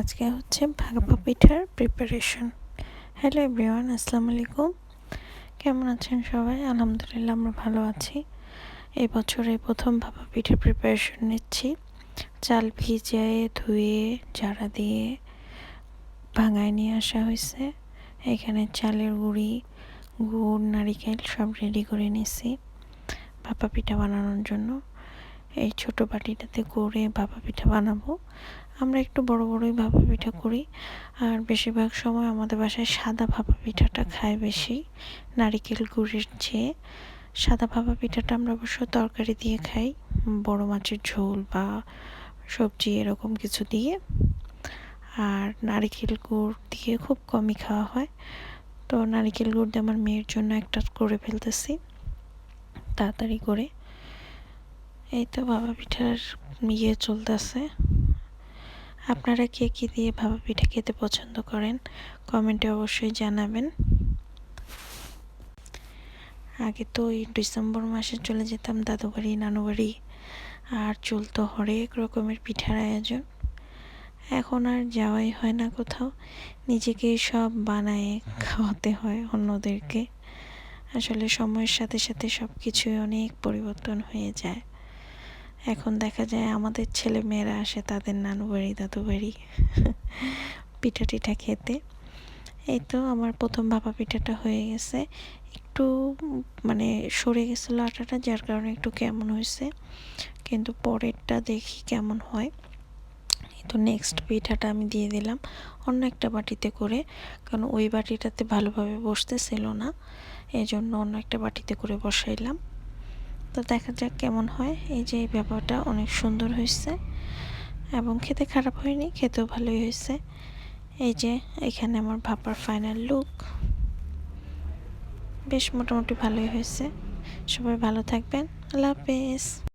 আজকে হচ্ছে ভাপা পিঠার প্রিপারেশন হ্যালো এভরিওয়ান আসসালামু আলাইকুম। কেমন আছেন সবাই? আলহামদুলিল্লাহ আমরা ভালো আছি। এই বছরে প্রথম ভাপা পিঠার প্রিপারেশন নিচ্ছি। চাল ভিজিয়ে, ধুয়ে ঝাড়া দিয়ে ভাঙায় নিয়ে আসা হয়েছে। এখানে চালের গুঁড়ি, গুড়, নারিকেল সব রেডি করে নিছি ভাপা পিঠা বানানোর জন্য। এই ছোট বাটিটাতে করে ভাপা পিঠা বানাবো। আমরা একটু বড় বড়ই ভাপা পিঠা করি। আর বেশিরভাগ সময় আমাদের বাসায় সাদা ভাপা পিঠাটা খায় বেশি। নারিকেল গুড়ের চেয়ে। সাদা ভাপা পিঠাটা আমরা অবশ্য তরকারি দিয়ে খাই। বড় মাছের ঝোল বা সবজি এরকম কিছু দিয়ে। আর নারিকেল গুড় দিয়ে খুব কমই খাওয়া হয়। তো নারিকেল গুড় দিয়ে আমার মেয়ের জন্য একটা করে ফেলতেছি। তাড়াতাড়ি করে। এই তো বাবা পিঠার ইয়ে চলতেছে। আপনারা কে কী দিয়ে ভাবা পিঠা খেতে পছন্দ করেন, কমেন্টে অবশ্যই জানাবেন। আগে তো এই ডিসেম্বর মাসে চলে যেতাম দাদু বাড়ি নানু বাড়ি আর চলতো হরেক রকমের পিঠার আয়োজন। এখন আর যাওয়াই হয় না কোথাও, নিজেকে সব বানায় খাওয়াতে হয় অন্যদেরকে। আসলে সময়ের সাথে সাথে সব কিছুই অনেক পরিবর্তন হয়ে যায়। এখন দেখা যায় আমাদের ছেলে মেয়েরা আসে তাদের নানু বাড়ি, দাদু বাড়ি পিঠা টিঠা খেতে। এই তো আমার প্রথম ভাপা পিঠাটা হয়ে গেছে। একটু মানে সরে গেছিল আটাটা, যার কারণে একটু কেমন হয়েছে। কিন্তু পরেরটা দেখি কেমন হয়। তো নেক্সট পিঠাটা আমি দিয়ে দিলাম অন্য একটা বাটিতে করে, কারণ ওই বাটিটাতে ভালোভাবে বসতেছিল না। এই জন্য অন্য একটা বাটিতে করে বসাইলাম। তো দেখা যাক কেমন হয়। এই যে এই ব্যাপারটা অনেক সুন্দর হয়েছে এবং খেতে খারাপ হয়নি, খেতেও ভালোই হয়েছে। এই যে এখানে আমার ভাপার ফাইনাল লুক বেশ মোটামুটি ভালোই হয়েছে। সবাই ভালো থাকবেন। আল্লাহ হাফেজ।